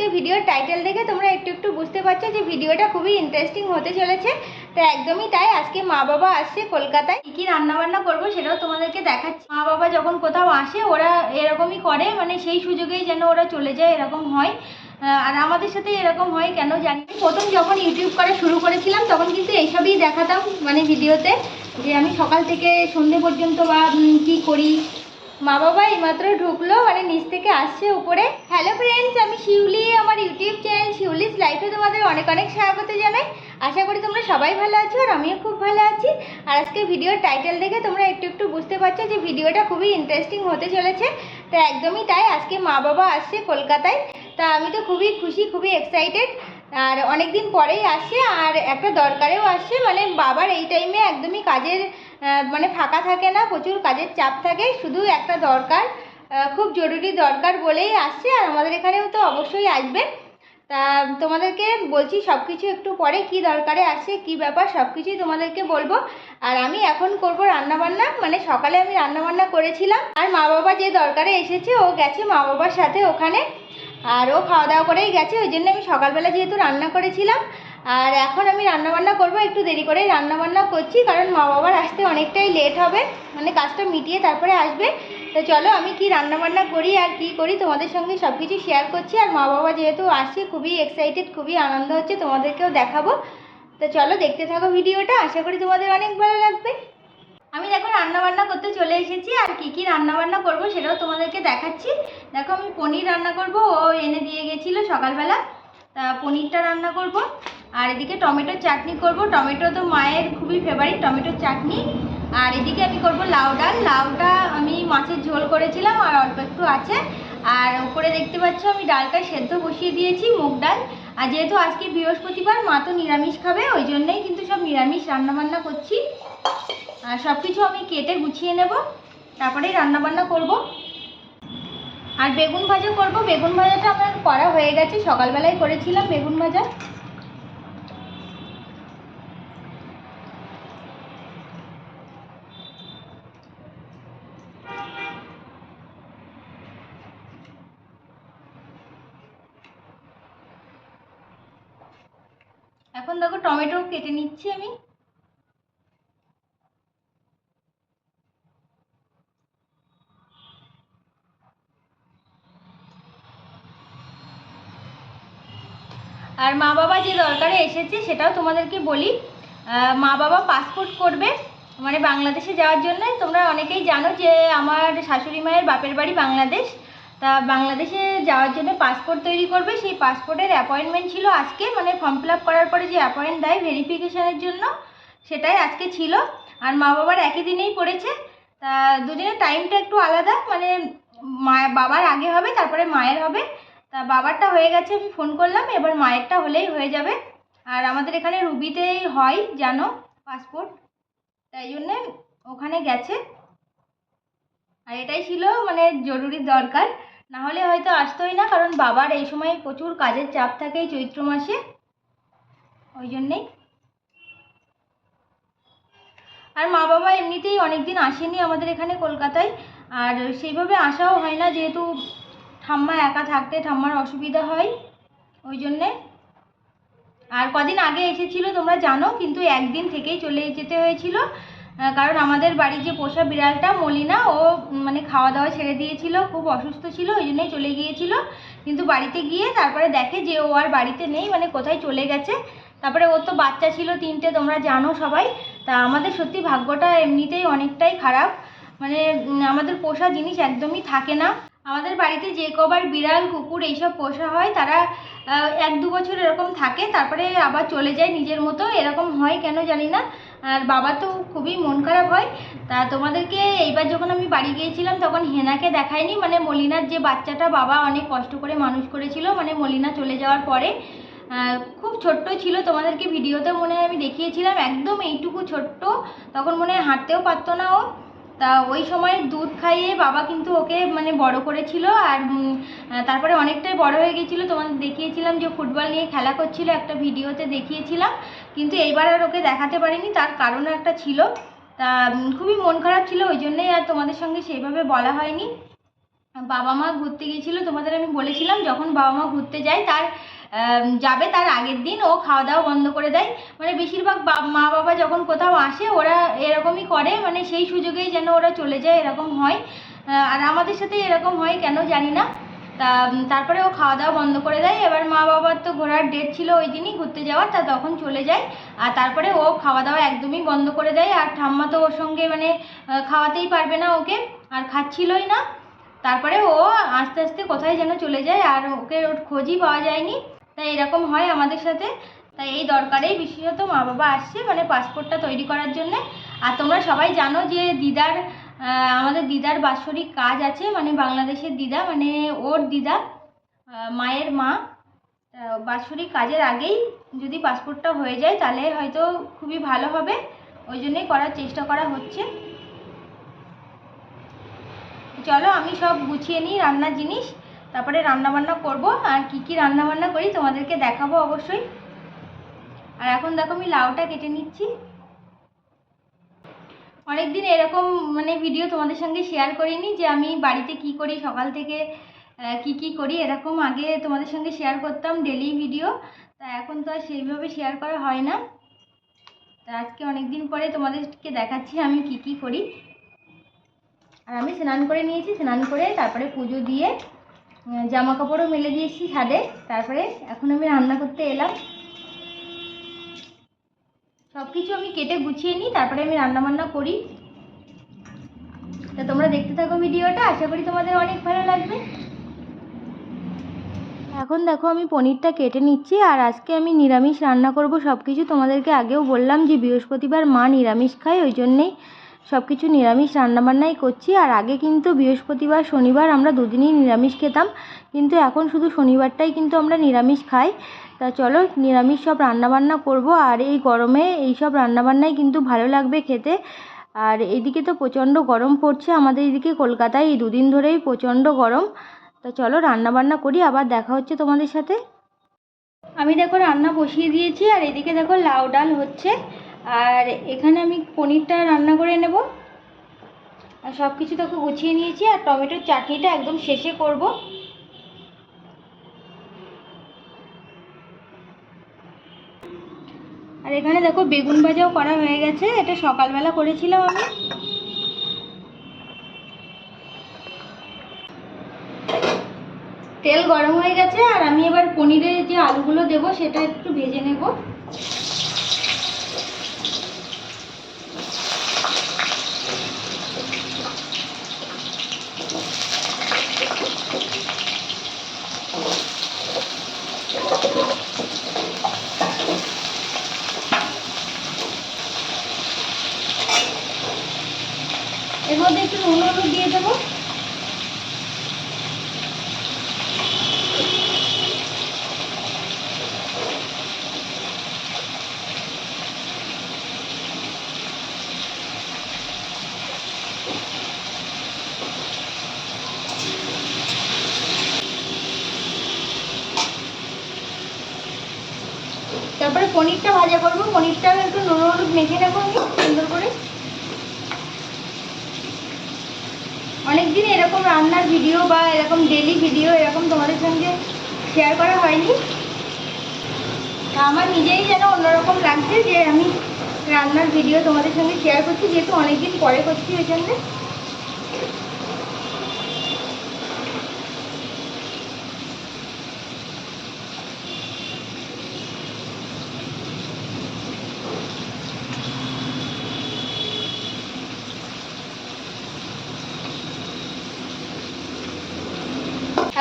আজকে ভিডিওর টাইটেল দেখে তোমরা একটু একটু বুঝতে পারছ যে ভিডিওটা খুবই ইন্টারেস্টিং হতে চলেছে। তো একদমই তাই, আজকে মা বাবা আসছে কলকাতায়। কী কী রান্নাবান্না করব সেটাও তোমাদেরকে দেখাচ্ছি। মা বাবা যখন কোথাও আসে, ওরা এরকমই করে মানে সেই সুযোগেই যেন ওরা চলে যায়, এরকম হয়। আর আমাদের সাথে এরকম হয়, কেন জানি। প্রথম যখন ইউটিউব করা শুরু করেছিলাম, তখন কিন্তু এইসবই দেখাতাম মানে ভিডিওতে যে আমি সকাল থেকে সন্ধে পর্যন্ত বা কী করি মা বাবা এইমাত্র ঢুকলো মানে নিচ থেকে আসছে উপরে। হ্যালো ফ্রেন্ডস আমি শিউলি, আমার ইউটিউব চ্যানেল শিউলিস লাইফে তোমাদের অনেক অনেক স্বাগত জানাই। আশা করি তোমরা সবাই ভালো আছো আর আমিও খুব ভালো আছি। আর আজকে ভিডিওর টাইটেল দেখে তোমরা একটু একটু বুঝতে পারছ যে ভিডিওটা খুবই ইন্টারেস্টিং হতে চলেছে। তো একদমই তাই, আজকে মা বাবা আসছে কলকাতায়। তা আমি তো খুবই খুশি, খুবই এক্সাইটেড আর অনেক দিন পরেই আসছে, আর একটা দরকারেও আসছে মানে বাবার এই টাইমে একদমই কাজের মানে ফাঁকা থাকে না, প্রচুর কাজের চাপ থাকে, শুধু একটা দরকার খুব জরুরি দরকার বলেই আসছে, আর আমাদের এখানেও তো অবশ্যই আসবে। তা তোমাদেরকে বলছি সব কিছু একটু পরে কি দরকারে আসছে, কি ব্যাপার সব কিছুই তোমাদেরকে বলব। আর আমি এখন করব রান্নাবান্না মানে সকালে আমি রান্নাবান্না করেছিলাম, আর মা বাবা যে দরকারে এসেছে, ও গেছে মা বাবার সাথে ওখানে, আর ও খাওয়া দাওয়া করেই গেছে, ওই জন্য আমি সকালবেলা যেহেতু রান্না করেছিলাম আর এখন আমি রান্নাবান্না করব, একটু দেরি করেই রান্নাবান্না করছি, কারণ মা বাবার আসতে অনেকটাই লেট হবে মানে কাজটা মিটিয়ে তারপরে আসবে। তো চলো আমি কি রান্নাবান্না করি আর কি করি, তোমাদের সঙ্গে সব কিছু শেয়ার করছি। আর মা বাবা যেহেতু আসছে, খুবই এক্সাইটেড খুবই আনন্দ হচ্ছে, তোমাদেরকেও দেখাবো। তো চলো দেখতে থাকো ভিডিওটা, আশা করি তোমাদের অনেক ভালো লাগবে। আমি দেখো রান্না বান্না করতে চলে এসেছি, আর কি কি রান্না বান্না করব সেটাও তোমাদেরকে দেখাচ্ছি। দেখো আমি পনির রান্না করব, ও এনে দিয়ে গেছিল সকালবেলা। পনিরটা রান্না করব, আর এদিকে টমেটোর চাটনি করব। টমেটো তো মায়ের খুবই ফেভারিট টমেটোর চাটনি। আর এদিকে আমি করব লাউ ডাল। লাউটা আমি মাছের ঝোল করেছিলাম, আর অল্প একটু আছে। আর উপরে দেখতে পাচ্ছ আমি ডালটা সেদ্ধ বসিয়ে দিয়েছি, মুগ ডাল। আর যেহেতু আজকে বৃহস্পতিবার, মা তো নিরামিষ খাবে, ওই জন্যই কিন্তু সব নিরামিষ রান্নাবান্না করছি। আর সব কিছু আমি কেটে গুছিয়ে নেব, তারপরেই রান্নাবান্না করব। আর বেগুন ভাজা করব। বেগুন ভাজাটা আমার করা হয়ে গেছে। সকালবেলায় করেছিলাম বেগুন ভাজা। এখন দেখো টমেটো কেটে নিচ্ছি আমি আর মা বাবা যে দরকারে এসেছে সেটাও তোমাদেরকে বলি। মা বাবা পাসপোর্ট করবে মানে বাংলাদেশে যাওয়ার জন্য। তোমরা অনেকেই জানো যে আমার শাশুড়ি মায়ের বাপের বাড়ি বাংলাদেশ। তা বাংলাদেশে যাওয়ার জন্য পাসপোর্ট তৈরি করবে। সেই পাসপোর্টের অ্যাপয়েন্টমেন্ট ছিল আজকে। মানে ফর্ম ফিল করার পরে যে অ্যাপয়েন্ট দেয় ভেরিফিকেশানের জন্য, সেটাই আজকে ছিল। আর মা বাবার একই দিনেই পড়েছে। তা দুজনের টাইমটা একটু আলাদা। মানে মা বাবার আগে হবে, তারপরে মায়ের হবে। তা বাবারটা হয়ে গেছে, আমি ফোন করলাম, এবার মায়েরটা হলেই হয়ে যাবে। আর আমাদের এখানে রুবিতেই হয়, জানো পাসপোর্ট তাই জন্যে ওখানে গেছে। আর এটাই ছিল মানে জরুরি দরকার। না হলে হয়তো আসতোই না, কারণ বাবার এই সময় প্রচুর কাজের চাপ থাকে চৈত্র মাসে। ওই জন্যেই। আর মা বাবা এমনিতেই অনেক দিন আসেনি আমাদের এখানে কলকাতায়। আর সেইভাবে আসাও হয় না, যেহেতু ঠাম্মা একা থাকতে ঠাম্মার অসুবিধা হয়, ওই জন্যে। আর কদিন আগে এসেছিল, তোমরা জানো, কিন্তু একদিন থেকেই চলে যেতে হয়েছিল। কারণ আমাদের বাড়ির যে পোষা বিড়ালটা, মলিনা, ও মানে খাওয়া দাওয়া ছেড়ে দিয়েছিল, খুব অসুস্থ ছিল, ওই জন্যই চলে গিয়েছিল। কিন্তু বাড়িতে গিয়ে তারপরে দেখে যে ও আর বাড়িতে নেই মানে কোথায় চলে গেছে। তারপরে ওর তো বাচ্চা ছিল তিনটে, তোমরা জানো সবাই। তা আমাদের সত্যি ভাগ্যটা এমনিতেই অনেকটাই খারাপ। মানে আমাদের পোষা জিনিস একদমই থাকে না। আমাদের বাড়িতে যে কবার বিড়াল কুকুর এইসব পোষা হয়, তারা এক দু বছর এরকম থাকে, তারপরে আবার চলে যায় নিজের মতো, এরকম হয় কেন জানি না, আর বাবা তো খুবই মন খারাপ হয়। তা তোমাদেরকে এইবার যখন আমি বাড়ি গিয়েছিলাম, তখন হেনাকে দেখায়নি মানে মলিনার যে বাচ্চাটা বাবা অনেক কষ্ট করে মানুষ করেছিল মানে মলিনা চলে যাওয়ার পরে খুব ছোট্ট ছিল, তোমাদেরকে ভিডিওতে মনে হয় আমি দেখিয়েছিলাম, একদম এইটুকু ছোট্ট, তখন মনে হয় হাঁটতেও পারতো না ও। তা ওই সময় দুধ খাইয়ে বাবা কিন্তু ওকে মানে বড় করেছিল আর তারপরে অনেকটাই বড় হয়ে গেছিল তোমাদের দেখিয়েছিলাম যে ফুটবল নিয়ে খেলা করছিল, একটা ভিডিওতে দেখিয়েছিলাম। কিন্তু এইবার আর ওকে দেখাতে পারিনি, তার কারণও একটা ছিল। তা খুবই মন খারাপ ছিল, ওই জন্যই আর তোমাদের সঙ্গে সেইভাবে বলা হয়নি। বাবা মা ঘুরতে গিয়েছিল, তোমাদের আমি বলেছিলাম, যখন বাবা মা ঘুরতে যায়, তার যাবে তার আগের দিন, ও খাওয়া দাওয়া বন্ধ করে দেয়। মানে বেশিরভাগ মা বাবা যখন কোথাও আসে, ওরা এরকমই করে মানে সেই সুযোগেই যেন ওরা চলে যায়, এরকম হয়। আর আমাদের সাথে এরকম হয়, কেন জানি না। তা তারপরে ও খাওয়া দাওয়া বন্ধ করে দেয়। এবার মা বাবার তো ঘোরার ডেট ছিল ওই দিনই ঘুরতে যাওয়ার, তা তখন চলে যায়। আর তারপরে ও খাওয়া দাওয়া একদমই বন্ধ করে দেয়। আর ঠাম্মা তো ওর সঙ্গে মানে খাওয়াতেই পারবে না ওকে, আর খাচ্ছিলই না। তারপরে ও আস্তে আস্তে কোথায় যেন চলে যায়, আর ওকে ওর খোঁজই পাওয়া যায়নি। তাই এরকম হয় আমাদের সাথে। তাই এই দরকারেই বিশেষত মা বাবা আসছে মানে পাসপোর্টটা তৈরি করার জন্যে। আর তোমরা সবাই জানো যে দিদার আমাদের দিদার বাৎসরিক কাজ আছে মানে বাংলাদেশের দিদা মানে ওর দিদা মায়ের মা। বাৎসরিক কাজের আগেই যদি পাসপোর্টটা হয়ে যায়, তাহলে হয়তো খুবই ভালো হবে। ওই জন্যই করার চেষ্টা করা হচ্ছে। চলো আমি সব গুছিয়ে নিই রান্নার জিনিস। তারপরে রান্না বান্না করব, আর কি কি রান্না বান্না করি তোমাদেরকে দেখাবো অবশ্যই। আর এখন দেখো আমি লাউটা কেটে নিচ্ছি। অনেকদিন এরকম মানে ভিডিও তোমাদের সঙ্গে শেয়ার করিনি যে আমি বাড়িতে কি করি, সকাল থেকে কি কি করি, এরকম আগে তোমাদের সঙ্গে শেয়ার করতাম ডেলি ভিডিও তা এখন তো আর সেইভাবে শেয়ার করা হয় না। তা আজকে অনেকদিন পরে তোমাদেরকে দেখাচ্ছি আমি কি কি করি। আর আমি স্নান করে নিয়েছি, স্নান করে তারপরে পুজো দিয়ে জামা কাপড়ও মেলে দিয়েছি ছাদে। তারপরে এখন আমি রান্না করতে এলাম। সব কিছু আমি কেটে গুছিয়ে নিই, তারপরে আমি রান্না বান্না করি। তা তোমরা দেখতে থাকো ভিডিওটা, আশা করি তোমাদের অনেক ভালো লাগবে। এখন দেখো আমি পনিরটা কেটে নিচ্ছি, আর আজকে আমি নিরামিষ রান্না করব সব কিছু তোমাদেরকে আগেও বললাম যে বৃহস্পতিবার মা নিরামিষ খায়, ওই জন্যেই সব কিছু নিরামিষ রান্নাবান্নাই করছি, আর আগে কিন্তু বৃহস্পতিবার, শনিবার আমরা দুদিনই নিরামিষ খেতাম। কিন্তু এখন শুধু শনিবারটাই কিন্তু আমরা নিরামিষ খাই। তা চলো, নিরামিষ সব রান্নাবান্না করব, আর এই গরমে এই সব রান্নাবান্নাই কিন্তু ভালো লাগবে খেতে। আর এদিকে তো প্রচণ্ড গরম পড়ছে, আমাদের এদিকে কলকাতায় এই দুদিন ধরেই প্রচণ্ড গরম। তা চলো, রান্নাবান্না করি, আবার দেখা হচ্ছে তোমাদের সাথে। আমি দেখো রান্না বসিয়ে দিয়েছি, আর এদিকে দেখো লাউ ডাল হচ্ছে। আর এখানে আমি পনিরটা রান্না করে নেব। আর সব কিছু দেখো গুছিয়ে নিয়েছি, আর টমেটোর চাটনিটা একদম শেষে করব। আর এখানে দেখো বেগুন ভাজাও করা হয়ে গেছে, এটা সকালবেলা করেছিলাম আমি। তেল গরম হয়ে গেছে, আর আমি এবার পনিরে যে আলুগুলো দেবো সেটা একটু ভেজে নেব। এর একটু নুন হলুদ দিয়ে দেবো। তারপরে পনিরটা ভাজা করব। পনিরটাও একটু নুন হলুদ মেখে নেব আমি, সুন্দর করে। অনেকদিন এরকম রান্নার ভিডিও বা এরকম ডেলি ভিডিও এরকম তোমাদের সঙ্গে শেয়ার করা হয়নি। আমার নিজেই যেন অন্যরকম লাগছে যে আমি রান্নার ভিডিও তোমাদের সঙ্গে শেয়ার করছি, যেহেতু অনেকদিন পরে করছি ওই জন্যে।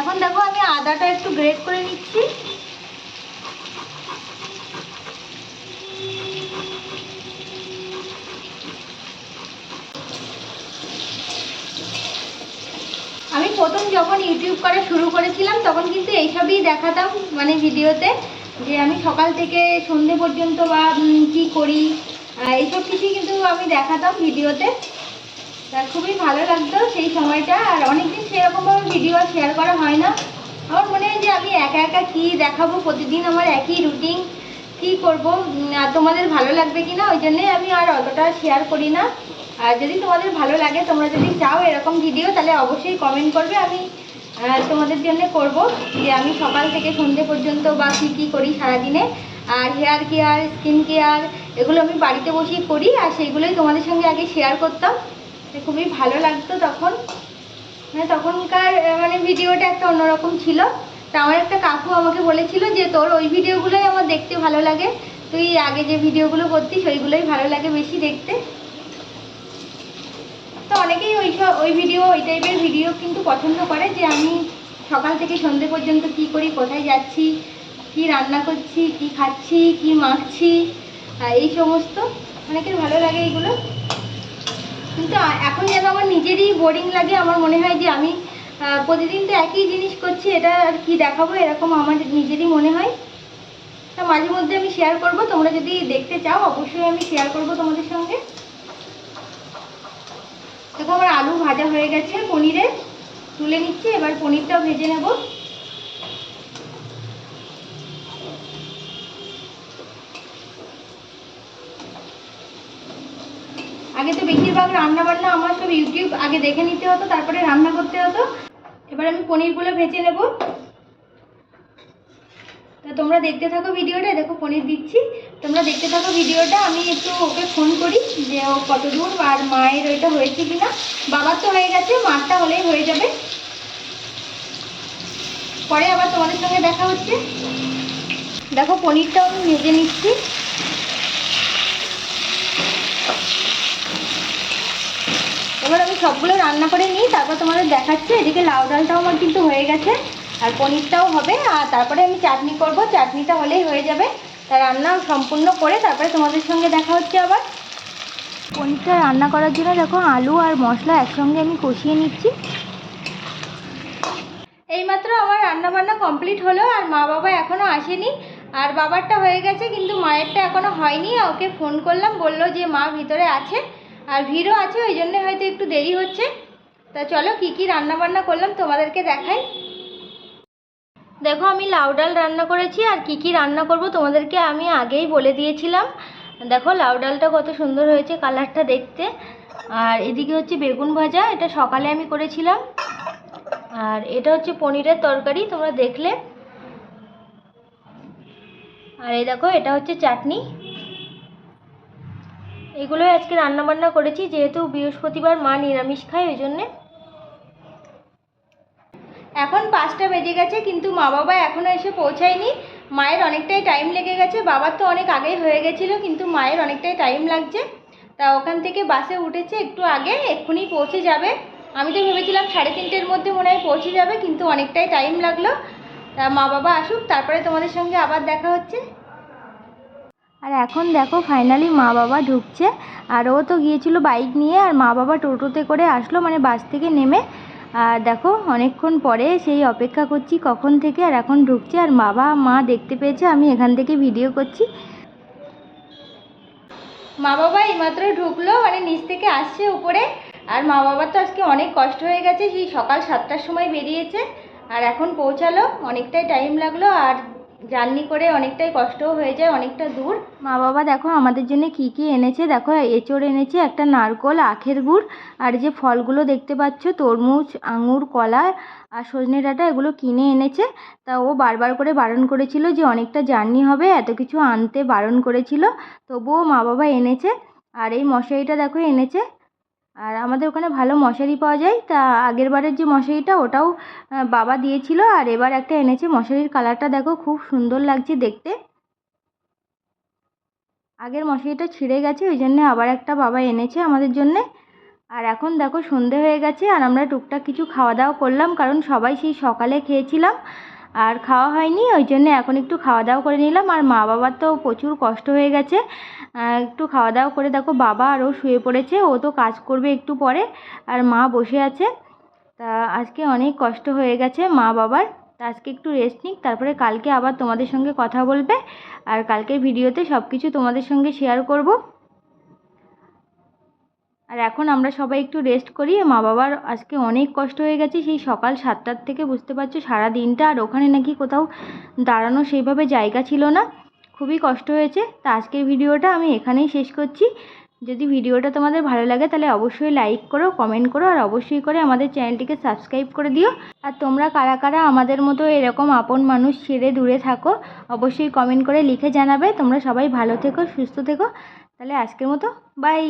এখন দেখো আমি আদাটা একটু গ্রেট করে নিচ্ছি। আমি প্রথম যখন ইউটিউব করা শুরু করেছিলাম, তখন কিন্তু এইসবই দেখাতাম মানে ভিডিওতে যে আমি সকাল থেকে সন্ধে পর্যন্ত বা কি করি এইসব কিছুই কিন্তু আমি দেখাতাম ভিডিওতে। তা খুবই ভালো লাগতো সেই সময়টা, আর অনেকদিন সেরকমভাবে ভিডিও শেয়ার করা হয় না। আমার মনে হয় যে আমি একা একা কি দেখাবো, প্রতিদিন আমার একই রুটিন কি করব তোমাদের ভালো লাগবে কি না ওই জন্যে আমি আর অতটা শেয়ার করি না। আর যদি তোমাদের ভালো লাগে, তোমরা যদি চাও এরকম ভিডিও তাহলে অবশ্যই কমেন্ট করবে, আমি তোমাদের জন্য করব, যে আমি সকাল থেকে সন্ধে পর্যন্ত বা কী কী করি সারাদিনে। আর হেয়ার কেয়ার স্কিন কেয়ার এগুলো আমি বাড়িতে বসেই করি, আর সেইগুলোই তোমাদের সঙ্গে আগে শেয়ার করতাম। খুবই ভালো লাগতো তখন। মানে তখনকার মানে ভিডিওটা একটা অন্যরকম ছিল। তা আমার একটা কাকু আমাকে বলেছিল যে, তোর ওই ভিডিওগুলোই আমার দেখতে ভালো লাগে। তুই আগে যে ভিডিওগুলো করতিস, ওইগুলোই ভালো লাগে বেশি দেখতে। তো অনেকেই ওই ওই ভিডিও, ওই টাইপের ভিডিও কিন্তু পছন্দ করে যে, আমি সকাল থেকে সন্ধে পর্যন্ত কি করি, কোথায় যাচ্ছি, কি রান্না করছি, কি খাচ্ছি, কি মাখছি এই সমস্ত। অনেকের ভালো লাগে এইগুলো কিন্তু এখন যেন আমার নিজেরই বোরিং লাগে, আমার মনে হয় যে আমি প্রতিদিন তো একই জিনিস করছি, এটা আর কি দেখাবো? এরকম আমার নিজেরই মনে হয়। তা মাঝে মধ্যে আমি শেয়ার করব, তোমরা যদি দেখতে চাও, অবশ্যই আমি শেয়ার করব তোমাদের সঙ্গে। দেখো, আমার আলু ভাজা হয়ে গেছে, পনিরের। তুলে নিচ্ছি, এবার পনিরটাও ভেজে নেব আগে তো বেশিরভাগ রান্না বান্না আমার সব ইউটিউব আগে দেখে নিতে হতো, তারপরে রান্না করতে হতো। এবার আমি পনিরগুলো ভেজে নেব। তা তোমরা দেখতে থাকো ভিডিওটা, দেখো পনির দিচ্ছি। তোমরা দেখতে থাকো ভিডিওটা, আমি একটু ওকে ফোন করি যে ও কত দূর আর মায়ের ওইটা হয়েছে কিনা। বাবার তো হয়ে গেছে মারটা হলেই হয়ে যাবে। পরে আবার তোমাদের সঙ্গে দেখা হচ্ছে। দেখো পনিরটাও আমি ভেজে নিচ্ছি। এবার আমি সবগুলো রান্না করে নিই, তারপর তোমাদের দেখাচ্ছি। এদিকে লাউ ডালটাও আমার কিন্তু হয়ে গেছে, আর পনিরটাও হবে, আর তারপরে আমি চাটনি করব। চাটনিটা হলেই হয়ে যাবে। তা রান্না সম্পূর্ণ করে তারপরে তোমাদের সঙ্গে দেখা হচ্ছে আবার। পনিরটা রান্না করার জন্য দেখো, আলু আর মশলা একসঙ্গে আমি কষিয়ে নিচ্ছি। এইমাত্র আমার রান্না বান্না কমপ্লিট হলো, আর মা বাবা এখনও আসেনি। আর বাবারটা হয়ে গেছে, কিন্তু মায়েরটা এখনও হয়নি ওকে ফোন করলাম, বলল যে মা ভিতরে আছে। আর ভিড়ও আছে, ওই জন্য হয়তো একটু দেরি হচ্ছে। তা চলো, কি কি রান্না বান্না করলাম তোমাদেরকে দেখাই। দেখো, আমি লাউ ডাল রান্না করেছি, আর কি কি রান্না করব তোমাদেরকে আমি আগেই বলে দিয়েছিলাম। দেখো, লাউ ডালটা কত সুন্দর হয়েছে কালারটা দেখতে। আর এদিকে হচ্ছে বেগুন ভাজা, এটা সকালে আমি করেছিলাম। আর এটা হচ্ছে পনিরের তরকারি, তোমরা দেখলে। আর এই দেখো, এটা হচ্ছে চাটনি। এগুলোই আজকে রান্না বান্না করেছি, যেহেতু বৃহস্পতিবার মা নিরামিষ খায়, ওই জন্যে। এখন পাঁচটা বেজে গেছে, কিন্তু মা বাবা এখনও এসে পৌঁছায়নি। মায়ের অনেকটাই টাইম লেগে গেছে, বাবার তো অনেক আগেই হয়ে গেছিল, কিন্তু মায়ের অনেকটাই টাইম লাগছে। তা ওখান থেকে বাসে উঠেছে, একটু আগে, এক্ষুনি পৌঁছে যাবে। আমি তো ভেবেছিলাম সাড়ে তিনটের মধ্যে মনে হয় পৌঁছে যাবে, কিন্তু অনেকটাই টাইম লাগল। তা মা বাবা আসুক, তারপরে তোমাদের সঙ্গে আবার দেখা হচ্ছে। আর এখন দেখো ফাইনালি মা বাবা ঢুকছে। আর ও তো গিয়েছিল বাইক নিয়ে আর মা বাবা টোটোতে করে আসলো মানে বাস থেকে নেমে। আর দেখো অনেকক্ষণ পরে সেই অপেক্ষা করছি কখন থেকে আর এখন ঢুকছে। আর বাবা, মা দেখতে পেয়েছে আমি এখান থেকে ভিডিও করছি। মা বাবা এইমাত্র ঢুকলো মানে নিচ থেকে আসছে উপরে। আর মা বাবার তো আজকে অনেক কষ্ট হয়ে গেছে, সেই সকাল সাতটার সময় বেরিয়েছে। আর এখন পৌঁছালো, অনেকটাই টাইম লাগল। আর জার্নি করে অনেকটাই কষ্টও হয়ে যায়, অনেকটা দূর। মা বাবা দেখো আমাদের জন্য কি কি এনেছে, দেখো এঁচড় এনেছে, একটা নারকোল, আখের গুড়, আর যে ফলগুলো দেখতে পাচ্ছ, তরমুজ, আঙুর, কলা আর সজনে ডাঁটা, এগুলো কিনে এনেছে। তা ও বারবার করে বারণ করেছিল যে অনেকটা জার্নি হবে, এত কিছু আনতে বারণ করেছিল, তবুও মা বাবা এনেছে। আর এই মশারিটা দেখো এনেছে আর আমাদের ওখানে ভালো মশারি পাওয়া যায়। তা আগের বারের যে মশারিটা, ওটাও বাবা দিয়েছিল। আর এবার একটা এনেছে মশারির কালারটা দেখো, খুব সুন্দর লাগছে দেখতে। আগের মশারিটা ছিঁড়ে গেছে, ওই জন্যে আবার একটা বাবা এনেছে আমাদের জন্যে। আর এখন দেখো সন্ধে হয়ে গেছে, আর আমরা টুকটাক কিছু খাওয়া দাওয়া করলাম, কারণ সবাই সেই সকালে খেয়েছিলাম। আর খাওয়া হয়নি, ওই জন্য এখন একটু খাওয়া দাওয়া করে নিলাম। আর মা বাবার তো প্রচুর কষ্ট হয়ে গেছে। একটু খাওয়া দাওয়া করে দেখো, বাবা আর ও শুয়ে পড়েছে, ও তো কাজ করবে একটু পরে। আর মা বসে আছে। তা আজকে অনেক কষ্ট হয়ে গেছে মা বাবার। তা আজকে একটু রেস্ট নিক, তারপরে কালকে আবার তোমাদের সঙ্গে কথা বলবে। আর কালকের ভিডিওতে সব কিছু তোমাদের সঙ্গে শেয়ার করব। আর এখন আমরা সবাই একটু রেস্ট করি মা বাবার আজকে অনেক কষ্ট হয়ে গেছে, সেই সকাল সাতটার থেকে বুঝতে পারছ সারা দিনটা, আর ওখানে নাকি কোথাও দাঁড়ানো সেইভাবে জায়গা ছিল না, খুবই কষ্ট হয়েছে। তা আজকের ভিডিওটা আমি এখানেই শেষ করছি। যদি ভিডিওটা তোমাদের ভালো লাগে তাহলে অবশ্যই লাইক করো কমেন্ট করো, আর অবশ্যই করে আমাদের চ্যানেলটিকে সাবস্ক্রাইব করে দিও। আর তোমরা কারা কারা আমাদের মতো এরকম আপন মানুষ ছেড়ে দূরে থাকো, অবশ্যই কমেন্ট করে লিখে জানাবে। তোমরা সবাই ভালো থেকো, সুস্থ থেকো। তাহলে আজকের মতো বাই